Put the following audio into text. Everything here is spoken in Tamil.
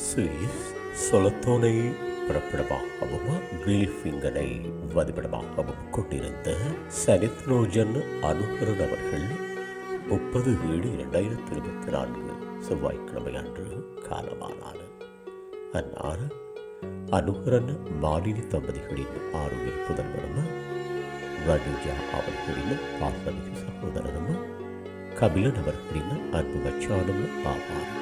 சுவிஸ் சொலத்தோனை பிறப்பிடமாகவும் கிரில்ஃபிங்கனை வதிவிடமாகவும் கொண்டிருந்த சனித்ரோஜன் அனுகரன் அவர்கள் முப்பது ஏழு இரண்டாயிரத்தி இருபத்தி நான்கு செவ்வாய்க்கிழமை அன்று காலமானார். அன்னார் அனுகரன் மாலினி தம்பதிகளின் ஆரோக்கிய புதல்வரும் ரஜுஜா அவர்களின் பாசமிகு சகோதரரும் கபிலன் அவர்களின் அன்பு மச்சானும் ஆவார்.